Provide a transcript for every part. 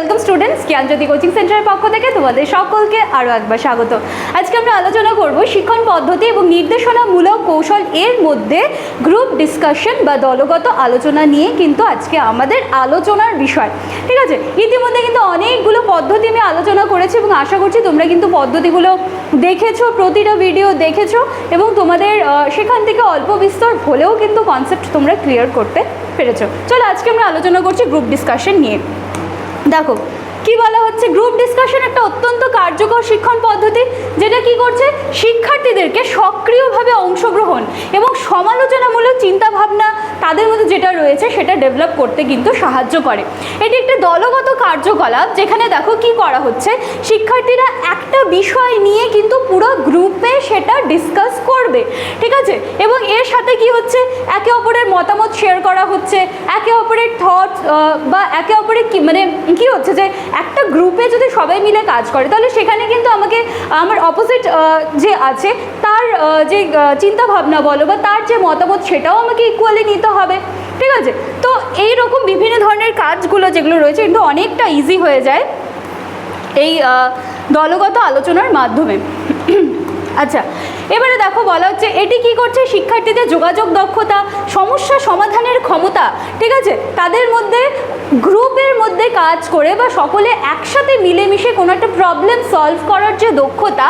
Welcome students জ্ঞানজ্যোতি coaching সেন্টারের পক্ষ থেকে তোমাদের সকলকে আরও একবার স্বাগত। আজকে আমরা আলোচনা করব শিক্ষণ পদ্ধতি এবং নির্দেশনামূলক কৌশল এর মধ্যে গ্রুপ ডিসকাশন বা দলগত আলোচনা নিয়ে কিন্তু আজকে আমাদের আলোচনার বিষয়। ঠিক আছে? ইতিমধ্যে কিন্তু অনেকগুলো পদ্ধতি আমি আলোচনা করেছি এবং আশা করছি তোমরা কিন্তু পদ্ধতিগুলো দেখেছ, প্রতিটা ভিডিও দেখেছ এবং তোমাদের সেখান থেকে অল্প বিস্তর হলেও কিন্তু কনসেপ্ট তোমরা ক্লিয়ার করতে পেরেছ। চলো আজকে আমরা আলোচনা করছি গ্রুপ ডিসকাশন নিয়ে। দেখো, কি বলা হচ্ছে? গ্রুপ ডিসকাশন একটা অত্যন্ত কার্যকর শিক্ষণ পদ্ধতি, যেটা কি করছে? শিক্ষার্থীদেরকে সক্রিয়ভাবে অংশগ্রহণ এবং সমালোচনামূলক চিন্তাভাবনা তাদের মধ্যে যেটা রয়েছে, সেটা ডেভেলপ করতে কিন্তু সাহায্য করে। এটি একটি দলগত কার্যকলাপ, যেখানে দেখো কি করা হচ্ছে? শিক্ষার্থীরা একটা বিষয় নিয়ে কিন্তু পুরো গ্রুপে সেটা ডিসকাস করবে ঠিক আছে এবং এর সাথে কি হচ্ছে একে অপরের মতামত শেয়ার করা হচ্ছে, একে অপরের থট বা একে অপরের কি মানে কি হচ্ছে যে একটা গ্রুপে যদি সবাই মিলে কাজ করে, তাহলে সেখানে কিন্তু আমাকে, আমার অপোজিট যে আছে, তার যে চিন্তা ভাবনা বলো বা তার যে মতামত সেটাও আমাকে ইকুয়ালি নিতে হবে, ঠিক আছে? তো এই রকম বিভিন্ন ধরনের কাজগুলো যেগুলো রয়েছে, কিন্তু অনেকটা ইজি হয়ে যায় এই দলগত আলোচনার মাধ্যমে। আচ্ছা এবারে দেখো বলা হচ্ছে, এটি কি করছে? শিক্ষার্থীদের যোগাযোগ দক্ষতা, সমস্যা সমাধানের ক্ষমতা, ঠিক আছে? তাদের মধ্যে, গ্রুপের মধ্যে কাজ করে বা সকলে একসাথে মিলেমিশে কোনো একটা প্রবলেম সলভ করার যে দক্ষতা,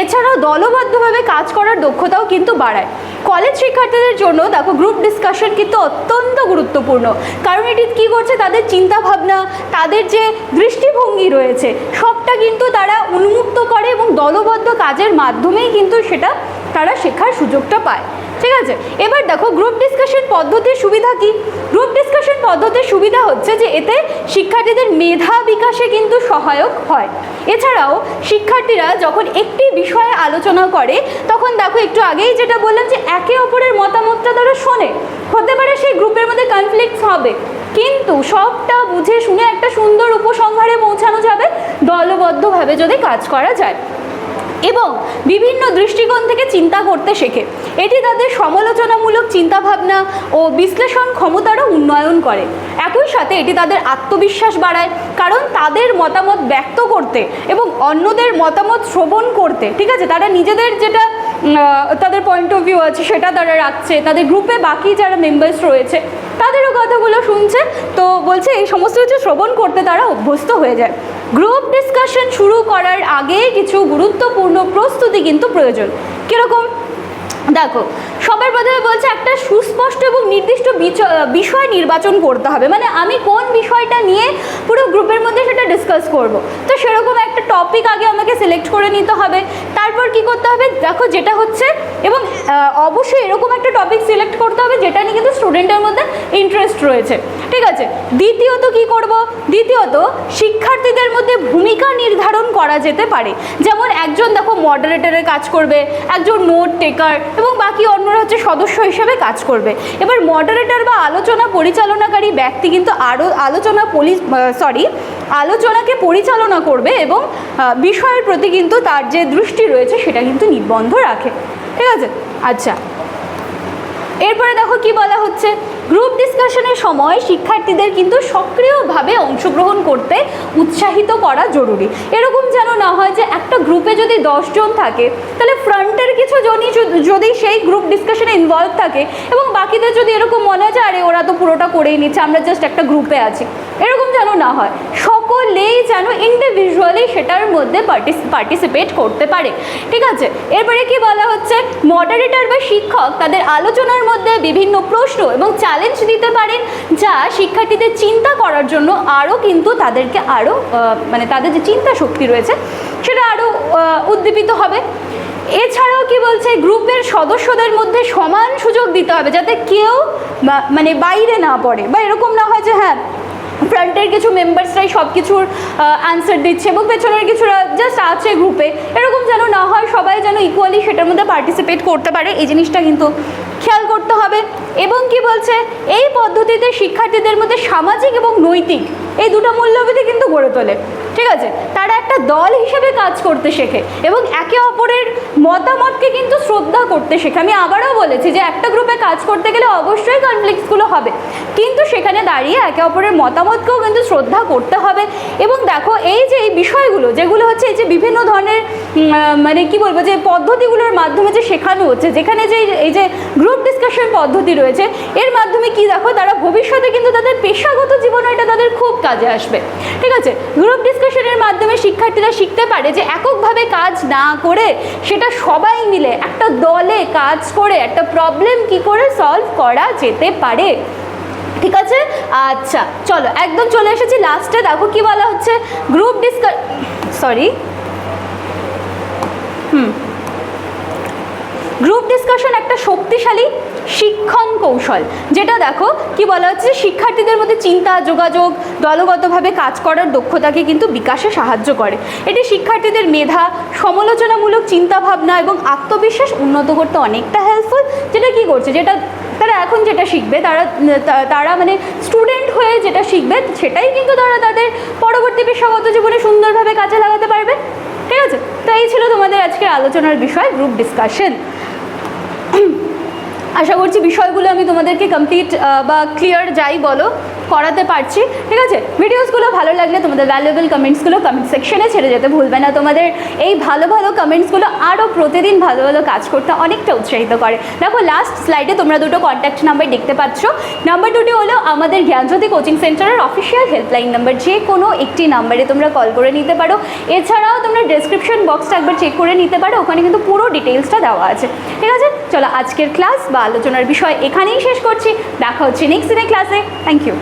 এছাড়াও দলবদ্ধভাবে কাজ করার দক্ষতাও কিন্তু বাড়ায়। কলেজ শিক্ষার্থীদের জন্য দেখো গ্রুপ ডিসকাশন কিন্তু অত্যন্ত গুরুত্বপূর্ণ। কারণ এটি কী করছে? তাদের চিন্তাভাবনা, তাদের যে দৃষ্টিভঙ্গি রয়েছে, সবটা কিন্তু তারা উন্মুক্ত করে এবং দলবদ্ধ কাজের মাধ্যমেই কিন্তু সেটা তারা শেখার সুযোগটা পায়। ঠিক আছে? এবার দেখো গ্রুপ ডিসকাশন পদ্ধতির সুবিধা কি? গ্রুপ ডিসকাশন পদ্ধতির সুবিধা হচ্ছে যে এতে শিক্ষার্থীদের মেধা বিকাশে কিন্তু সহায়ক হয়। এছাড়াও শিক্ষার্থীরা যখন একটি বিষয়ে আলোচনা করে, তখন দেখো একটু আগেই যেটা বললাম যে একে অপরের মতামতটা তারা শোনে। হতে পারে সেই গ্রুপের মধ্যে কনফ্লিক্ট হবে। কিন্তু সবটা বুঝে শুনে একটা সুন্দর উপসংহারে পৌঁছানো যাবে। দলবদ্ধভাবে যদি কাজ করা যায়। এবং বিভিন্ন দৃষ্টিকোণ থেকে চিন্তা করতে শেখে। এটি তাদের সমালোচনামূলক চিন্তাভাবনা ও বিশ্লেষণ ক্ষমতারও উন্নয়ন করে। একই সাথে এটি তাদের আত্মবিশ্বাস বাড়ায়, কারণ তাদের মতামত ব্যক্ত করতে এবং অন্যদের মতামত শ্রবণ করতে, ঠিক আছে? তারা নিজেদের যেটা তাদের পয়েন্ট অফ ভিউ আছে, সেটা তারা রাখছে। তাদের গ্রুপে বাকি যারা মেম্বার্স রয়েছে, তাদেরও কথাগুলো শুনছে। তো বলছে, এই সমস্ত কিছু শ্রবণ করতে তারা অভ্যস্ত হয়ে যায়। গ্রুপ ডিসকাশন শুরু করার আগে কিছু গুরুত্বপূর্ণ প্রস্তুতি কিন্তু প্রয়োজন। কীরকম? দেখো, সবার প্রথমে বলছে একটা সুস্পষ্ট এবং নির্দিষ্ট বিষয় নির্বাচন করতে হবে। মানে আমি কোন বিষয়টা নিয়ে পুরো গ্রুপের মধ্যে সেটা ডিসকাস করব। তো সেরকম একটা টপিক আগে আমাকে সিলেক্ট করে নিতে হবে। তারপর কি করতে হবে? দেখো যেটা হচ্ছে এবং অবশ্যই এরকম একটা টপিক সিলেক্ট করতে হবে যেটা নিয়ে কিন্তু স্টুডেন্টের মধ্যে ইন্টারেস্ট রয়েছে। ঠিক আছে। দ্বিতীয়ত কি করব? দ্বিতীয়ত শিক্ষার্থীদের মধ্যে ভূমিকা নির্ধারণ করা যেতে পারে। যেমন একজন দেখো মডারেটরের কাজ করবে, একজন নোট টেকার এবং বাকি অন্যরা হচ্ছে সদস্য হিসেবে কাজ করবে। এবার মডারেটর বা আলোচনা পরিচালনাকারী ব্যক্তি কিন্তু আরও আলোচনা পলি সরি আলোচনাকে পরিচালনা করবে এবং বিষয়ের প্রতি কিন্তু তার যে দৃষ্টি রয়েছে সেটা কিন্তু নিবন্ধ রাখে। ঠিক আছে? আচ্ছা। এরপরে দেখো কি বলা হচ্ছে? গ্রুপ ডিসকাশনের সময় শিক্ষার্থীদের কিন্তু সক্রিয়ভাবে অংশগ্রহণ করতে উৎসাহিত করা জরুরি। এরকম যেন না হয় যে একটা গ্রুপে যদি দশজন থাকে, তাহলে ফ্রন্টের কিছু জনই যদি- সেই গ্রুপ ডিসকাশনে ইনভলভ থাকে এবং বাকিদের যদি এরকম মনে হয় যে আরে ওরা তো পুরোটা করেই নিচ্ছে, আমরা জাস্ট একটা গ্রুপে আছি। এরকম যেন না হয়। সকলেই যেন ইন্ডিভিজুয়ালি সেটার মধ্যে পার্টিসিপেট করতে পারে। ঠিক আছে? এরপরে কি বলা হচ্ছে? মডারেটর বা শিক্ষক তাদের আলোচনার মধ্যে বিভিন্ন প্রশ্ন এবং চ্যালেঞ্জ দিতে পারেন, যা শিক্ষার্থীদের চিন্তা করার জন্য আরও কিন্তু তাদেরকে আরও মানে তাদের যে চিন্তা শক্তি রয়েছে, সেটা আরও উদ্দীপিত হবে। এছাড়াও কি বলছে? গ্রুপের সদস্যদের মধ্যে সমান সুযোগ দিতে হবে, যাতে কেউ মানে বাইরে না পড়ে। বা এরকম না হয় যে হ্যাঁ ফ্রন্টের কিছু মেম্বার্সরাই সব কিছুর অ্যান্সার দিচ্ছে এবং পেছনের কিছুরা জাস্ট আছে গ্রুপে এরকম যেন না হয়, সবাই যেন ইকুয়ালি সেটার মধ্যে পার্টিসিপেট করতে পারে। এই জিনিসটা কিন্তু খেয়াল করতে হবে। এবং কি বলছে? এই পদ্ধতিতে শিক্ষার্থীদের মধ্যে সামাজিক এবং নৈতিক এই দুটো মূল্যবোধই কিন্তু গড়ে তোলে। ঠিক আছে? তারা একটা দল হিসেবে কাজ করতে শেখে এবং একে অপরের মতামতকে কিন্তু শ্রদ্ধা করতে শেখে। আমি আবারও বলেছি যে একটা গ্রুপে কাজ করতে গেলে অবশ্যই কনফ্লিক্টসগুলো হবে। কিন্তু সেখানে দাঁড়িয়ে একে অপরের মতামতকেও কিন্তু শ্রদ্ধা করতে হবে। এবং দেখো, এই যে এই বিষয়গুলো, যেগুলো হচ্ছে এই যে বিভিন্ন ধরনের মানে কি বলব, যে পদ্ধতিগুলোর মাধ্যমে যে শেখানো হচ্ছে, যেখানে যে এই যে গ্রুপ ডিসকাশন পদ্ধতি রয়েছে, এর মাধ্যমে কি দেখো, তারা ভবিষ্যতে কিন্তু তাদের পেশাগত জীবনে এটা তাদের খুব কাজে আসবে। ঠিক আছে? গ্রুপ ডিসকাশনের মাধ্যমে শিক্ষার্থীরা শিখতে পারে যে এককভাবে কাজ না করে সেটা সবাই মিলে একটা দলে কাজ করে, একটা প্রবলেম কি করে সলভ করা যেতে পারে। ঠিক আছে? আচ্ছা চলো, একদম চলে এসেছি লাস্টে দেখো কি বলা হচ্ছে। Group discuss sorry hmm. Group discussion একটা শক্তিশালী শিক্ষণ কৌশল। যেটা দেখো, কি বলা হচ্ছে? শিক্ষার্থীদের মধ্যে চিন্তা, যোগাযোগ, দলগতভাবে কাজ করার দক্ষতাকে কিন্তু বিকাশে সাহায্য করে। এটি শিক্ষার্থীদের মেধা, সমালোচনামূলক চিন্তাভাবনা এবং আত্মবিশ্বাস উন্নত করতে অনেকটা হেল্পফুল যেটা কি করছে? যেটা তারা এখন যেটা শিখবে, তারা তারা মানে স্টুডেন্ট হয়ে যেটা শিখবে, সেটাই কিন্তু তারা তাদের পরবর্তী পেশাগত জীবনে সুন্দরভাবে কাজে লাগাতে পারবে। ঠিক আছে? তো এই ছিল তোমাদের আজকের আলোচনার বিষয় গ্রুপ ডিসকাশন আশা করছি বিষয়গুলো আমি তোমাদেরকে কমপ্লিট বা ক্লিয়ার যাই বলো, করাতে পারছি, ঠিক আছে? ভিডিওসগুলো ভালো লাগলে তোমাদের ভ্যালুয়েবল কমেন্টসগুলো কমেন্ট সেকশনে ছেড়ে যেতে ভুলবে না। তোমাদের এই ভালো ভালো কমেন্টসগুলো আরও প্রতিদিন ভালো ভালো কাজ করতে অনেকটা উৎসাহিত করে। দেখো লাস্ট স্লাইডে তোমরা দুটো কন্ট্যাক্ট নাম্বার দেখতে পাচ্ছ। নাম্বার দুটি হলো আমাদের জ্ঞানজ্যোতি কোচিং সেন্টারের অফিসিয়াল হেল্পলাইন নাম্বার যে কোনো একটি নাম্বারে তোমরা কল করে নিতে পারো। এছাড়াও তোমরা ডেসক্রিপশন বক্সটা একবার চেক করে নিতে পারো। ওখানে কিন্তু পুরো ডিটেলসটা দেওয়া আছে। ঠিক আছে? চলো আজকের ক্লাস বা আলোচনার বিষয় এখানেই শেষ করছি। দেখা হচ্ছে নেক্সট দিনের ক্লাসে থ্যাংক ইউ